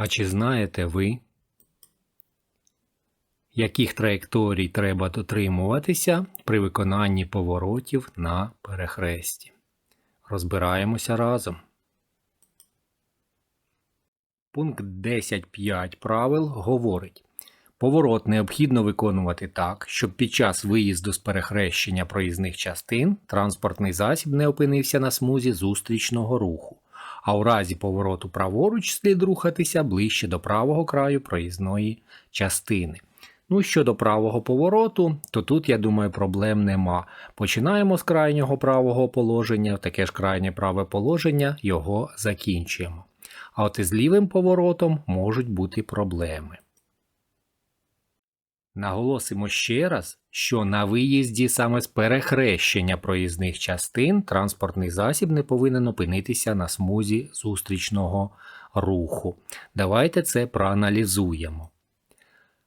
А чи знаєте ви, яких траєкторій треба дотримуватися при виконанні поворотів на перехресті? Розбираємося разом. Пункт 10.5 правил говорить: Поворот необхідно виконувати так, щоб під час виїзду з перехрещення проїзних частин транспортний засіб не опинився на смузі зустрічного руху а у разі повороту праворуч слід рухатися ближче до правого краю проїзної частини. Ну, щодо правого повороту, то тут, я думаю, проблем нема. Починаємо з крайнього правого положення, таке ж крайнє праве положення, його закінчуємо. А от із лівим поворотом можуть бути проблеми. Наголосимо ще раз, що на виїзді саме з перехрещення проїзних частин транспортний засіб не повинен опинитися на смузі зустрічного руху. Давайте це проаналізуємо.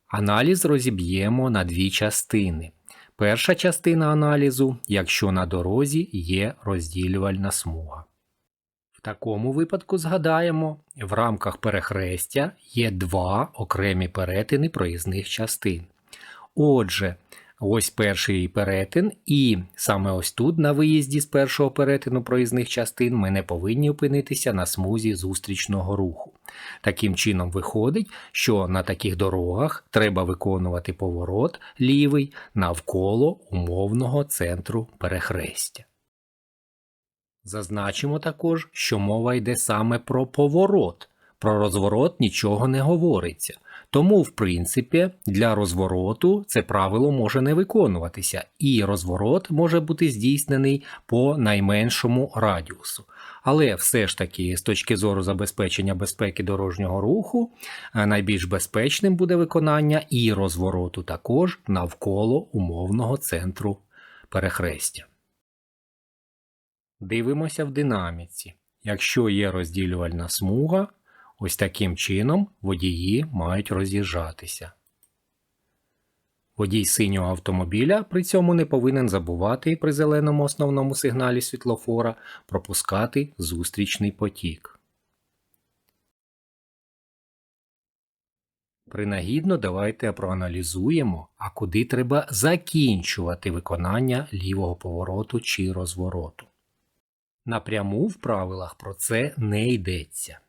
Аналіз розіб'ємо на дві частини. Перша частина аналізу, якщо на дорозі є розділювальна смуга. В такому випадку згадаємо, в рамках перехрестя є два окремі перетини проїзних частин. Отже, ось перший перетин, і саме ось тут, на виїзді з першого перетину проїзних частин, ми не повинні опинитися на смузі зустрічного руху. Таким чином виходить, що на таких дорогах треба виконувати поворот лівий навколо умовного центру перехрестя. Зазначимо також, що мова йде саме про поворот. Про розворот нічого не говориться. Тому, в принципі, для розвороту це правило може не виконуватися, і розворот може бути здійснений по найменшому радіусу. Але все ж таки, з точки зору забезпечення безпеки дорожнього руху, е, найбільш безпечним буде виконання і розвороту також навколо умовного центру перехрестя. Дивимося в динаміці. Якщо є розділювальна смуга, Ось таким чином водії мають роз'їжджатися. Водій синього автомобіля при цьому не повинен забувати при зеленому основному сигналі світлофора пропускати зустрічний потік. Принагідно давайте проаналізуємо, а куди треба закінчувати виконання лівого повороту чи розвороту. Напряму в правилах про це не йдеться.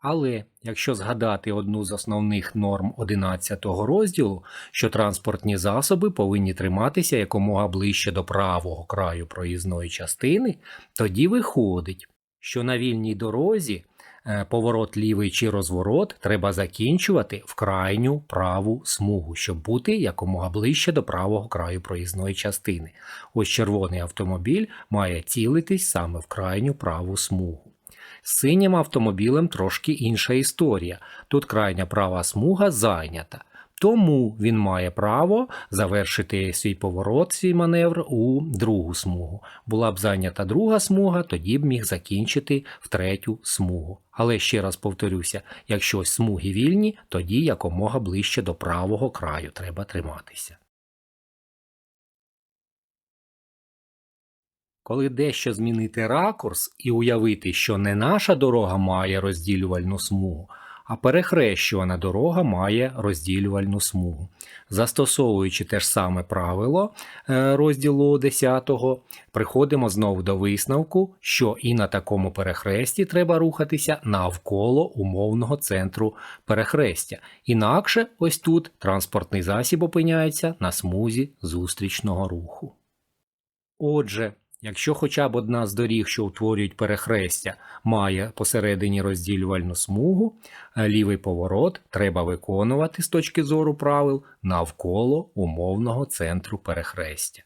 Але якщо згадати одну з основних норм 11 розділу, що транспортні засоби повинні триматися якомога ближче до правого краю проїзної частини, тоді виходить, що на вільній дорозі е, поворот лівий чи розворот треба закінчувати в крайню праву смугу, щоб бути якомога ближче до правого краю проїзної частини. Ось червоний автомобіль має цілитись саме в крайню праву смугу. З синім автомобілем трошки інша історія. Тут крайня права смуга зайнята. Тому він має право завершити свій поворот, свій маневр у другу смугу. Була б зайнята друга смуга, тоді б міг закінчити в третю смугу. Але ще раз повторюся: якщо смуги вільні, тоді якомога ближче до правого краю треба триматися. Коли дещо змінити ракурс і уявити, що не наша дорога має розділювальну смугу, а перехрещувана дорога має розділювальну смугу. Застосовуючи те ж саме правило е, розділу 10, приходимо знову до висновку, що і на такому перехресті треба рухатися навколо умовного центру перехрестя. Інакше ось тут транспортний засіб опиняється на смузі зустрічного руху. Отже, Якщо хоча б одна з доріг, що утворюють перехрестя, має посередині розділювальну смугу, е, лівий поворот треба виконувати з точки зору правил навколо умовного центру перехрестя.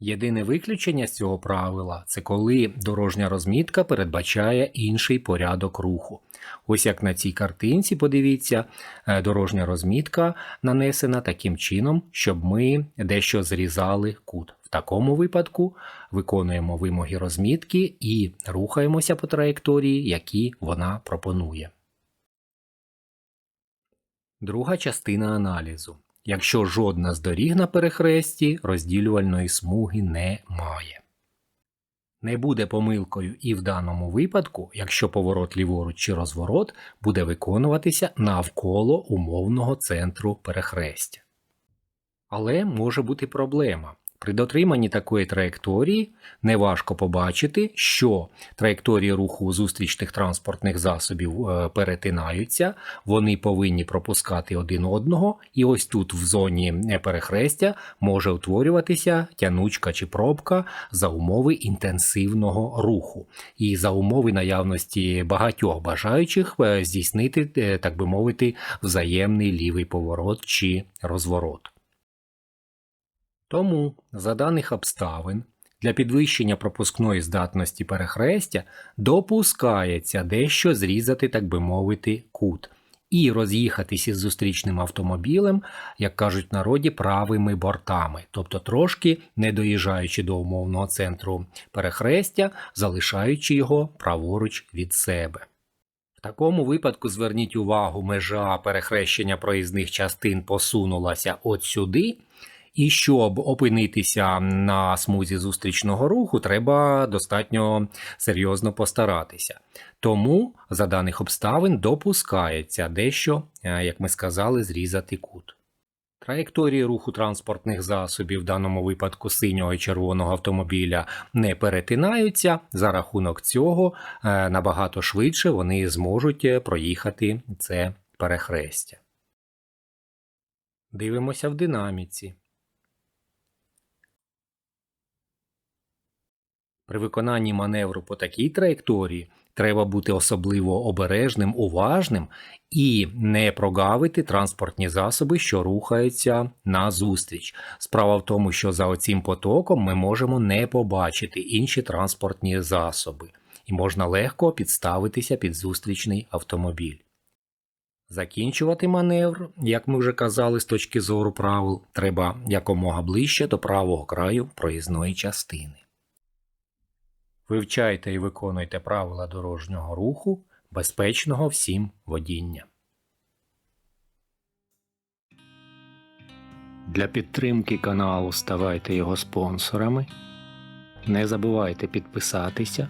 Єдине виключення з цього правила це коли дорожня розмітка передбачає інший порядок руху. Ось як на цій картинці, подивіться, е, дорожня розмітка нанесена таким чином, щоб ми дещо зрізали кут. В такому випадку виконуємо вимоги розмітки і рухаємося по траєкторії, які вона пропонує. Друга частина аналізу. Якщо жодна з доріг на перехресті розділювальної смуги немає. Не буде помилкою і в даному випадку, якщо поворот ліворуч чи розворот буде виконуватися навколо умовного центру перехрестя. Але може бути проблема. При дотриманні такої траєкторії неважко побачити, що траєкторії руху зустрічних транспортних засобів е, перетинаються, вони повинні пропускати один одного, і ось тут в зоні перехрестя може утворюватися тянучка чи пробка за умови інтенсивного руху і за умови наявності багатьох бажаючих е, здійснити, е, так би мовити, взаємний лівий поворот чи розворот. Тому, за даних обставин, для підвищення пропускної здатності перехрестя допускається дещо зрізати, так би мовити, кут і роз'їхатися із зустрічним автомобілем, як кажуть в народі, правими бортами, тобто трошки не доїжджаючи до умовного центру перехрестя, залишаючи його праворуч від себе. В такому випадку зверніть увагу, межа перехрещення проїзних частин посунулася от сюди. І щоб опинитися на смузі зустрічного руху, треба достатньо серйозно постаратися. Тому, за даних обставин, допускається дещо, е, як ми сказали, зрізати кут. Траєкторії руху транспортних засобів, в даному випадку синього і червоного автомобіля, не перетинаються. За рахунок цього е, набагато швидше вони зможуть е, проїхати це перехрестя. Дивимося в динаміці. При виконанні маневру по такій траєкторії треба бути особливо обережним, уважним і не прогавити транспортні засоби, що рухаються назустріч. Справа в тому, що за оцим потоком ми можемо не побачити інші транспортні засоби, і можна легко підставитися під зустрічний автомобіль. Закінчувати маневр, як ми вже казали з точки зору правил, треба якомога ближче до правого краю проїзної частини. Вивчайте і виконуйте правила дорожнього руху, безпечного всім водіння. Для підтримки каналу ставайте його спонсорами. Не забувайте підписатися,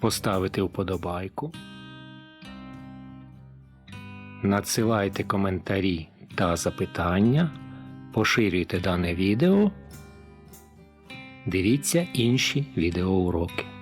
поставити вподобайку. Надсилайте коментарі та запитання, поширюйте дане відео. Дивіться інші відеоуроки.